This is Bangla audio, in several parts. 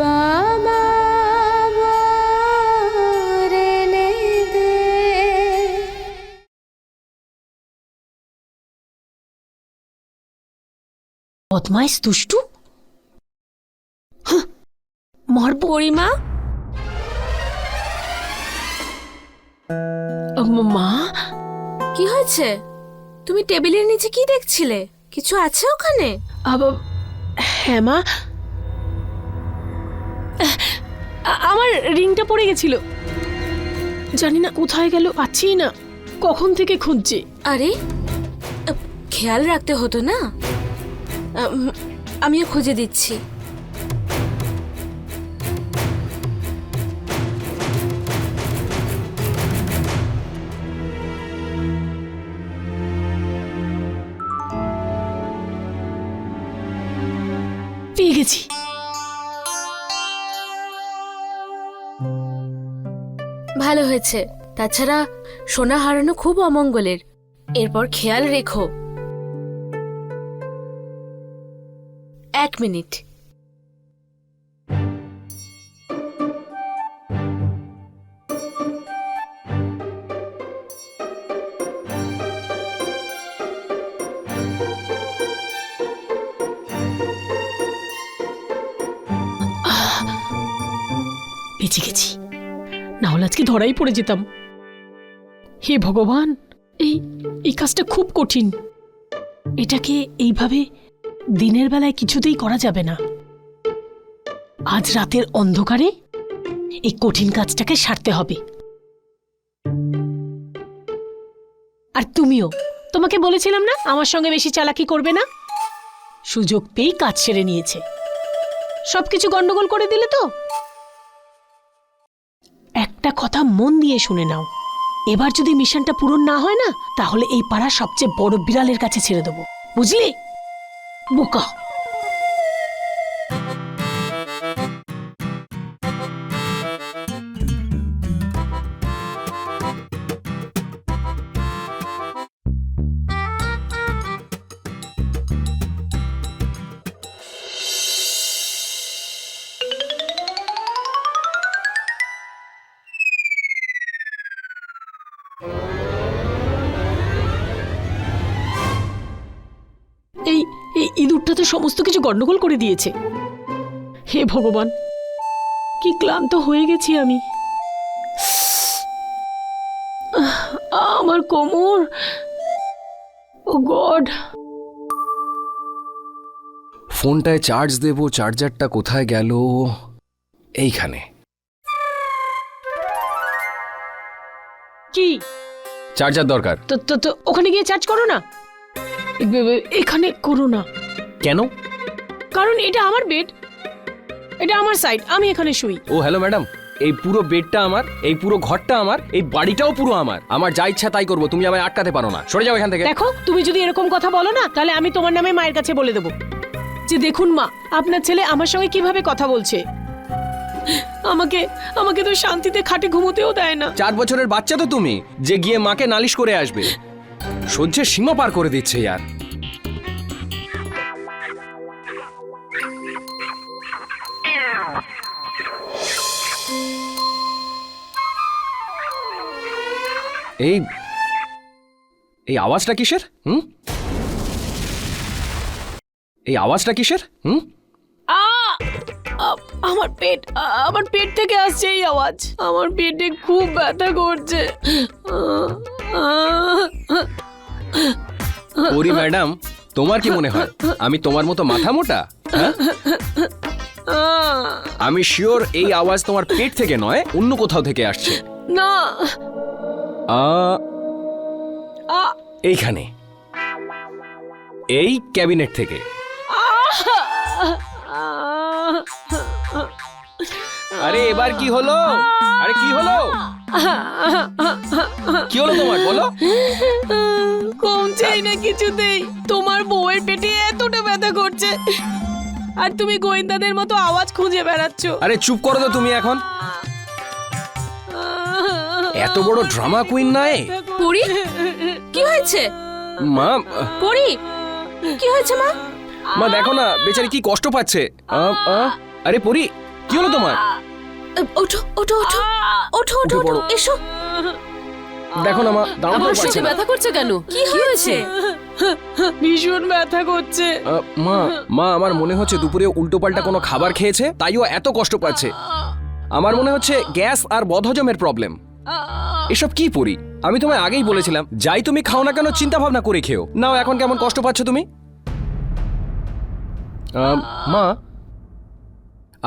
বাবা বদমাইশ দুষ্টু? মার পরিমা মা। কি হয়েছে? তুমি টেবিলের নিচে কি দেখছিলে? কিছু আছে ওখানে? হ্যাঁ মা আমার রিংটা পড়ে গেছিল। জানি না কোথায় গেল পাচ্ছি না। কখন থেকে খুঁজছি। আরে খেয়াল রাখতে হতো না? আমিও খুঁজে দিচ্ছি। পেয়ে গেছি। ভালো হয়েছে। তাছাড়া সোনা হারানো খুব অমঙ্গলের। এরপর খেয়াল রেখো। এক মিনিট। বেঁচে গেছি। না হলে আজকে ধরাই পড়ে যেতাম। হে ভগবান, এই এই কাজটা খুব কঠিন। এটাকে এইভাবে দিনের বেলায় কিছুতেই করা যাবে না। আজ রাতের অন্ধকারে এই কঠিন কাজটাকে সারতে হবে। আর তুমিও, তোমাকে বলেছিলাম না আমার সঙ্গে বেশি চালাকি করবে না? সুযোগ পেয়েই কাজ সেরে নিয়েছে। সবকিছু গন্ডগোল করে দিলে তো? একটা কথা মন দিয়ে শুনে নাও। এবার যদি মিশনটা পূরণ না হয় না, তাহলে এই পাড়া সবচেয়ে বড় বিড়ালের কাছে ছেড়ে দেবো। বুঝলি? বোকা! ইঁদুরটা তো সমস্ত কিছু গন্ডগোল করে দিয়েছে। হে ভগবান কি ক্লান্ত হয়ে গেছি আমি। আমার কোমর। ও গড। ফোনটায় চার্জ দেব চার্জারটা কোথায় গেল? এইখানে। কি? চার্জার দরকার। তো তো তো ওখানে গিয়ে চার্জ করো না। এখানে করো না। কেন? কারণ এটা আমার বেড এটা আমার সাইড আমি এখানে শুই। ও হ্যালো ম্যাডাম এই পুরো বেডটা আমার এই পুরো ঘরটা আমার এই বাড়িটাও পুরো আমার। আমার যা ইচ্ছা তাই করব তুমি আমায় আটকাতে পারো না। সরে যাও এখান থেকে। দেখো তুমি যদি এরকম কথা বলো না তাহলে আমি তোমার নামে মায়ের কাছে বলে দেবো। যে দেখুন মা আপনার ছেলে আমার সঙ্গে কীভাবে কথা বলছে? আমাকে আমাকে তো শান্তিতে খাটে ঘুমোতেও দেয় না। চার বছরের বাচ্চা তো তুমি যে গিয়ে মাকে নালিশ করে আসবে। সহ্যের সীমা পার করে দিচ্ছে ইয়ার। এই এই আওয়াজটা কিসের? হুম? এই আওয়াজটা কিসের? হুম? আমার পেট আমার পেট থেকে আসছে এই আওয়াজ। আমার পেটে খুব ব্যথা করছে। ওরি ম্যাডাম তোমার কি মনে হয়? আমি তোমার মতো মাথা মোটা? হ্যাঁ? আমি শিওর এই আওয়াজ তোমার পেট থেকে নয় অন্য কোথাও থেকে আসছে। না। আ, এইখানে। এই ক্যাবিনেট থেকে। আরে এবার কি হলো? আরে কি হলো? কি হলো তোমার? বলো। কমছেই না কিছুতেই। তোমার বউয়ের পেটে এতটা ব্যথা করছে। আর তুমি গোয়েন্দাদের মতো আওয়াজ খুঁজে বেড়াচ্ছ। আরে চুপ করো তো তুমি এখন। এত বড় ড্রামা কুইন নাই পুরি? কি হয়েছে? মা পুরি? কি হয়েছে মা? মা দেখো না বেচারি কি কষ্ট পাচ্ছে। আরে পরি কি হলো তোমার? ওঠো ওঠো ওঠো ওঠো ওঠো ওঠো এসো। দেখো না মা দাঁড়াতে আমার পারছে শরীরে না। ব্যথা করছে কেন? কি হয়েছে? ভীষণ ব্যথা করছে। মা মা আমার মনে হচ্ছে দুপুরে উল্টোপাল্টা কোনো খাবার খেয়েছে তাইও এত কষ্ট পাচ্ছে। আমার মনে হচ্ছে গ্যাস আর বদহজমের প্রবলেম। এসব কি পড়ি আমি তোমায় আগেই বলেছিলাম যাই তুমি খাও না কেন চিন্তা ভাবনা করে খেও। নাও এখন কেমন কষ্ট পাচ্ছ তুমি? মা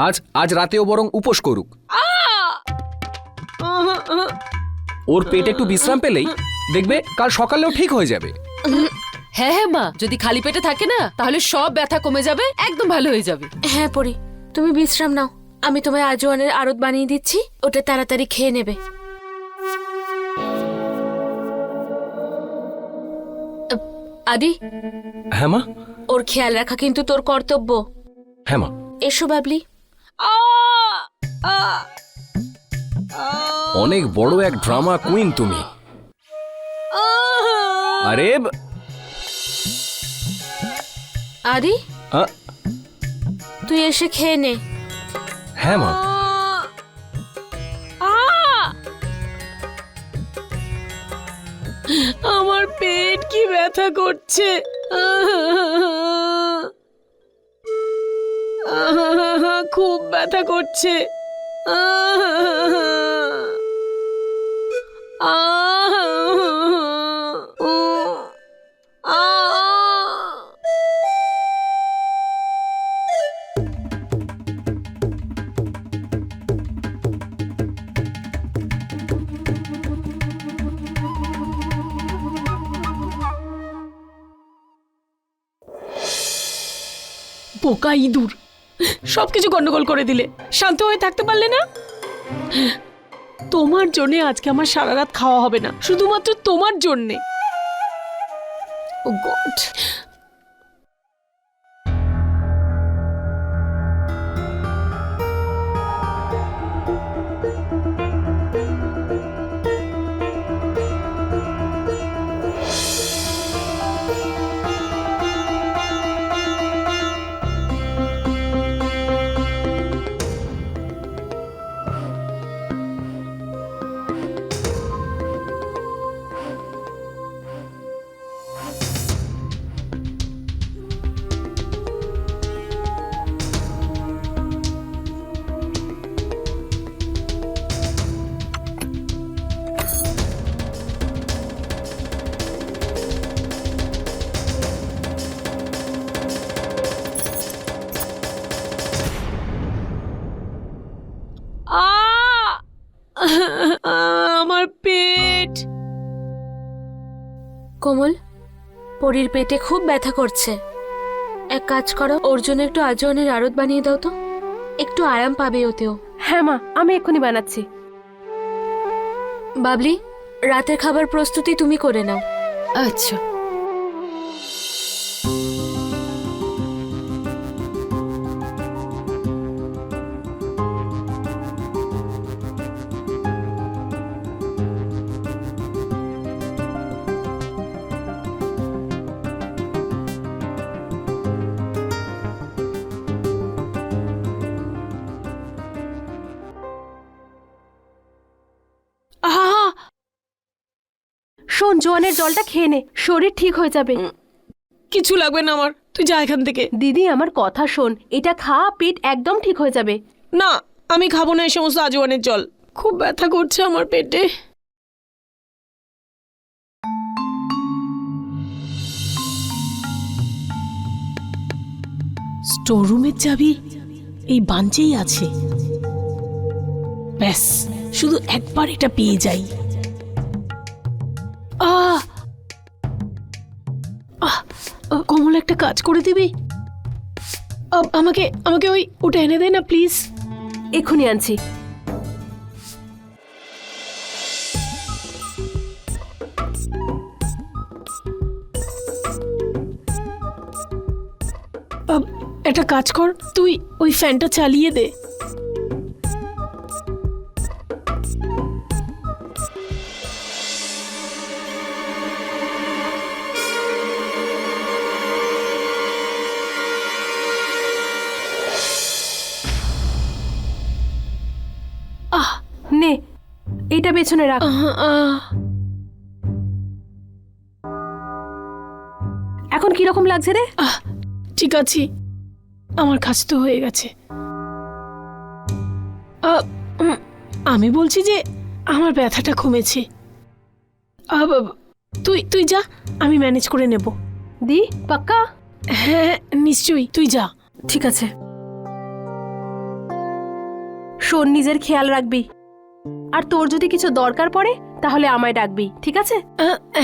আজ আজ রাতেও বরং উপোস করুক। ওর পেটে একটু বিশ্রাম পেলেই দেখবে কাল সকালেও ঠিক হয়ে যাবে। হ্যাঁ হ্যাঁ মা যদি খালি পেটে থাকে না তাহলে সব ব্যথা কমে যাবে একদম ভালো হয়ে যাবে। হ্যাঁ পরি তুমি বিশ্রাম নাও। আমি তোমায় আজওয়ানের আড়ত বানিয়ে দিচ্ছি ওটা তাড়াতাড়ি খেয়ে নেবে। আদি? হ্যাঁ মা? ওর খেয়াল রাখা কিন্তু তোর কর্তব্য। হ্যাঁ মা। এসো বাবলি। অনেক বড় এক ড্রামা কুইন তুমি। আরে আদি? আ, তুই এসে খেয়ে নে। হ্যাঁ মা। আমার পেট কি ব্যথা করছে? খুব ব্যথা করছে। পোকা ইঁদুর। সবকিছু গন্ডগোল করে দিলে। শান্ত হয়ে থাকতে পারলে না? তোমার জন্যে আজকে আমার সারা রাত খাওয়া হবে না। শুধুমাত্র তোমার জন্যে। ও গড পরির পেটে খুব ব্যথা করছে। এক কাজ করো ওর জন্য একটু আজওয়ানের আড়ত বানিয়ে দাও তো। একটু আরাম পাবে ওতেও। হ্যাঁ মা আমি এক্ষুনি বানাচ্ছি। বাবলি রাতের খাবার প্রস্তুতি তুমি করে নাও। আচ্ছা। জোয়ানের জলটা খেয়ে নে শরীর ঠিক হয়ে যাবে। কিছু লাগবে না আমার তুই যা এখান থেকে। দিদি আমার কথা শোন এটা খা পেট একদম ঠিক হয়ে যাবে। না আমি খাব না এই সমস্ত আজওয়ানের জল। খুব ব্যথা করছে আমার পেটে। স্টোররুমের চাবি এই বাঞ্চেই আছে। ব্যাস শুধু একবার এটা পেয়ে যাই। কাজ করে দিবি। আমাকে আমাকে ওই ওটা এনে দে না প্লিজ। এক্ষুনি আনছি। একটা কাজ কর তুই ওই ফ্যানটা চালিয়ে দে। পেছনে রাখ। এখন কি রকম লাগছে রে? ঠিক আছে। আমার কাজ তো হয়ে গেছে। আমি বলছি যে আমার ব্যথাটা কমেছে। তুই তুই যা আমি ম্যানেজ করে নেব। দি পাক্কা? হ্যাঁ নিশ্চয়ই তুই যা। ঠিক আছে। শোন নিজের খেয়াল রাখবি। আর তোর যদি কিছু দরকার পড়ে তাহলে আমায় ডাকবি ঠিক আছে?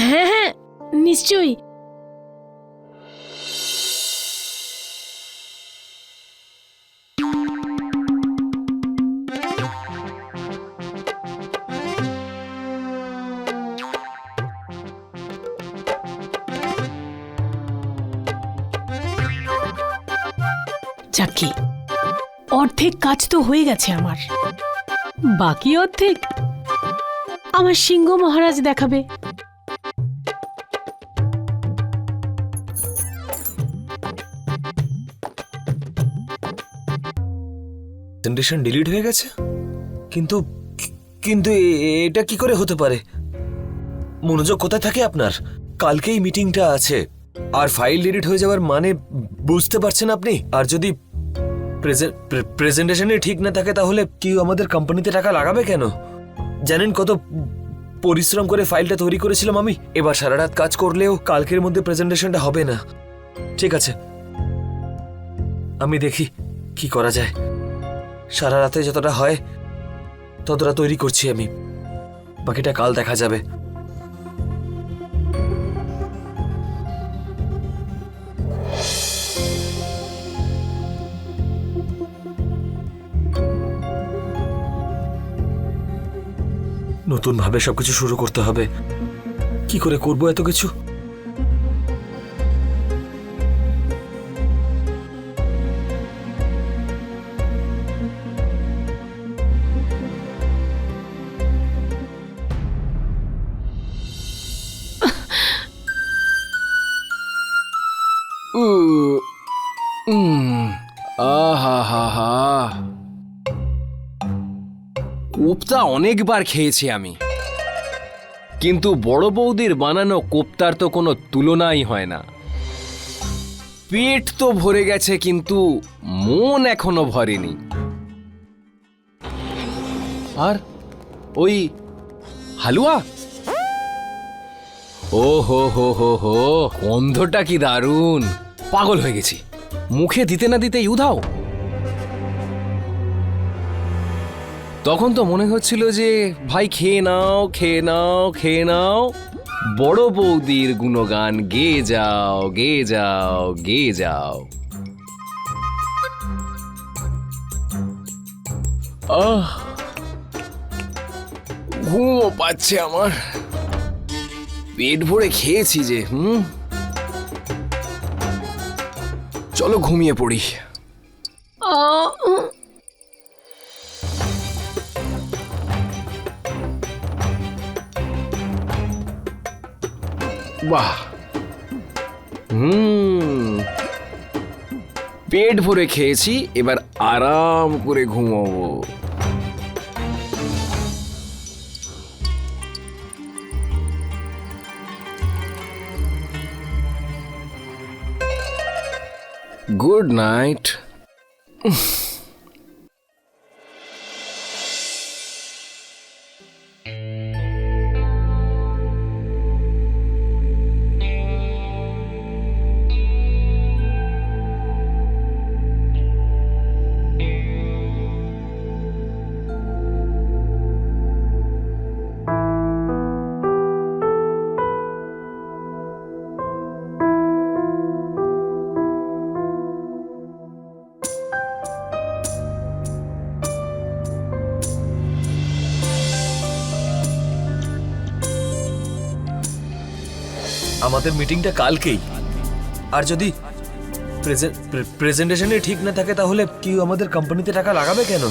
হ্যাঁ হ্যাঁ নিশ্চয়ই। অর্ধেক কাজ তো হয়ে গেছে আমার। বাকি অর্ধেক আমার সিংহ মহারাজ দেখাবে। প্রেজেন্টেশন ডিলিট হয়ে গেছে? কিন্তু কিন্তু এটা কি করে হতে পারে? মনোযোগ কোথায় থাকে আপনার? কালকেই মিটিংটা আছে। আর ফাইল ডিলিট হয়ে যাওয়ার মানে বুঝতে পারছেন আপনি? আর যদি প্রেজেন্টেশনে ঠিক না থাকে, তাহলে কেউ আমাদের কোম্পানিতে টাকা লাগাবে কেন? জানেন কত পরিশ্রম করে ফাইলটা তৈরি করেছিলাম আমি? এবার সারা রাত কাজ করলেও কালকের মধ্যে প্রেজেন্টেশনটা হবে না। ঠিক আছে। আমি দেখি কি করা যায়। সারা রাতে যতটা হয়, ততটা তৈরি করছি আমি। বাকিটা কাল দেখা যাবে। নতুন ভাবে সবকিছু শুরু করতে হবে। কি করে করব এত কিছু? আহা হা কোপ্তা অনেকবার খেয়েছি আমি। কিন্তু বড় বৌদির বানানো কোপ্তার তো কোনো তুলনাই হয় না। পেট তো ভরে গেছে, কিন্তু মন এখনও ভরেনি। আর ওই হালুয়া? ও হো হো হো হো, গন্ধটা কি দারুণ। পাগল হয়ে গেছি। মুখে দিতে না দিতেই উধাও। তখন তো মনে হচ্ছিল যে, ভাই, খেয়ে নাও খেয়ে নাও খেয়ে নাও। বড় বৌদির গুণগান, গেয়ে যাও গেয়ে যাও গেয়ে যাও। আহ, ঘুমও পাচ্ছে আমার। পেট ভরে খেয়েছি যে, হুম? চলো ঘুমিয়ে পড়ি। বাহ। হুম। পেট ভরে খেয়েছি এবার আরাম করে ঘুমাবো। Good night. আমাদের মিটিংটা কালকেই। আর যদি প্রেজেন্টেশনে ঠিক না থাকে তাহলে কেউ আমাদের কোম্পানিতে টাকা লাগাবে কেন?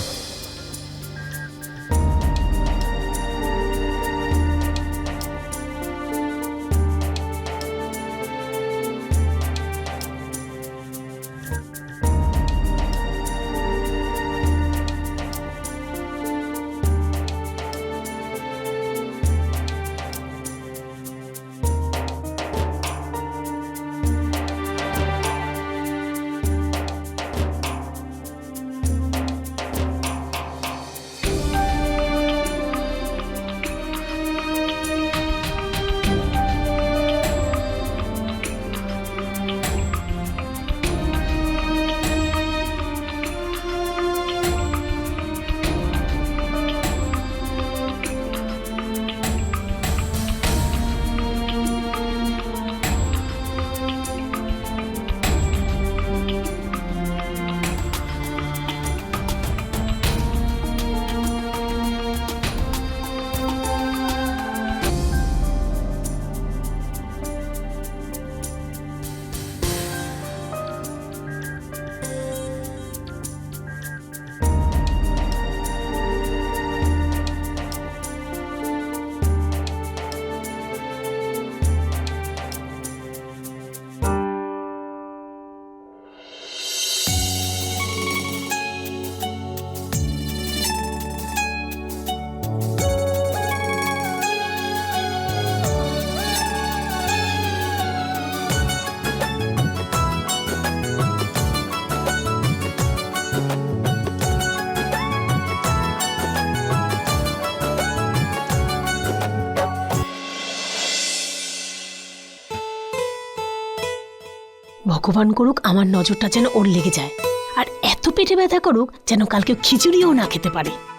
ভগবান করুক, আমার নজরটা যেন ওর লেগে যায়। আর এত পেটে ব্যথা করুক যেন কালকে খিচুড়িও না খেতে পারে।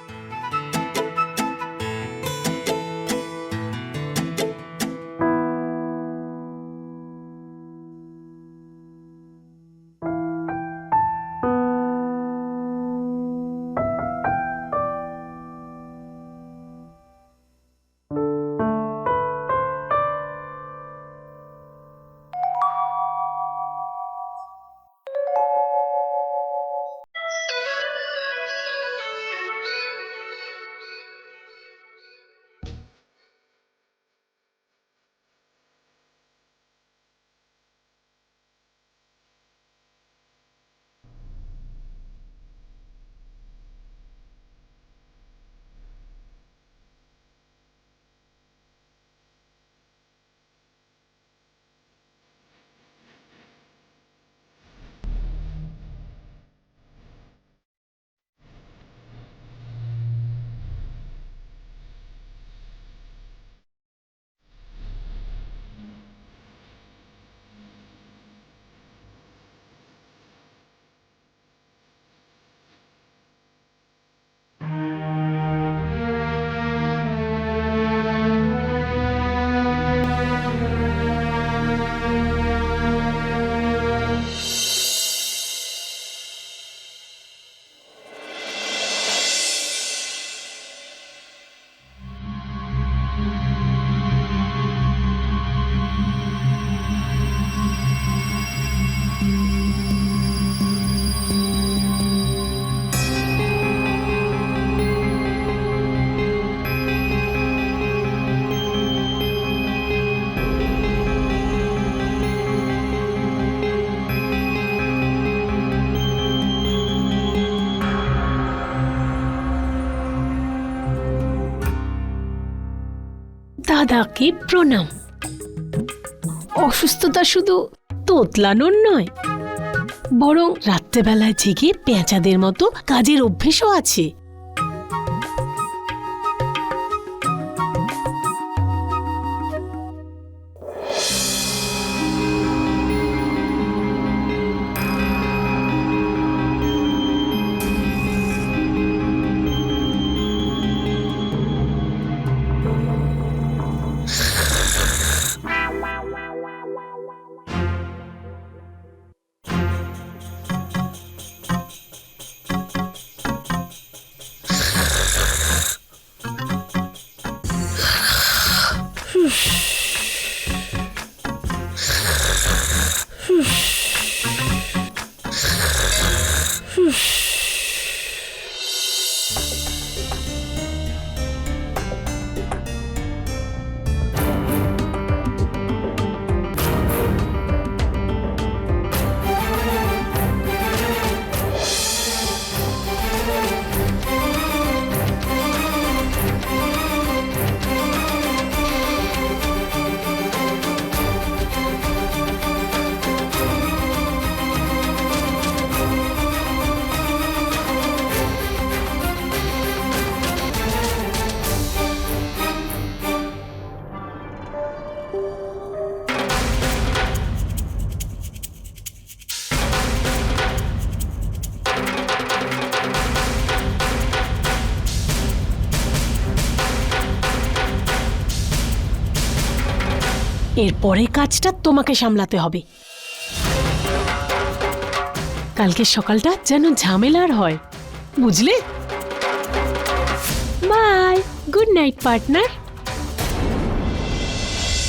দাদাকে প্রণাম। অসুস্থতা শুধু তোতলানোর নয় বরং রাত্রেবেলায় জেগে পেঁচাদের মতো কাজের অভ্যেসও আছে। এরপরে কাজটা তোমাকে সামলাতে হবে। কালকে সকালটা যেন ঝামেলার হয়। বুঝলে? Bye, good night, partner.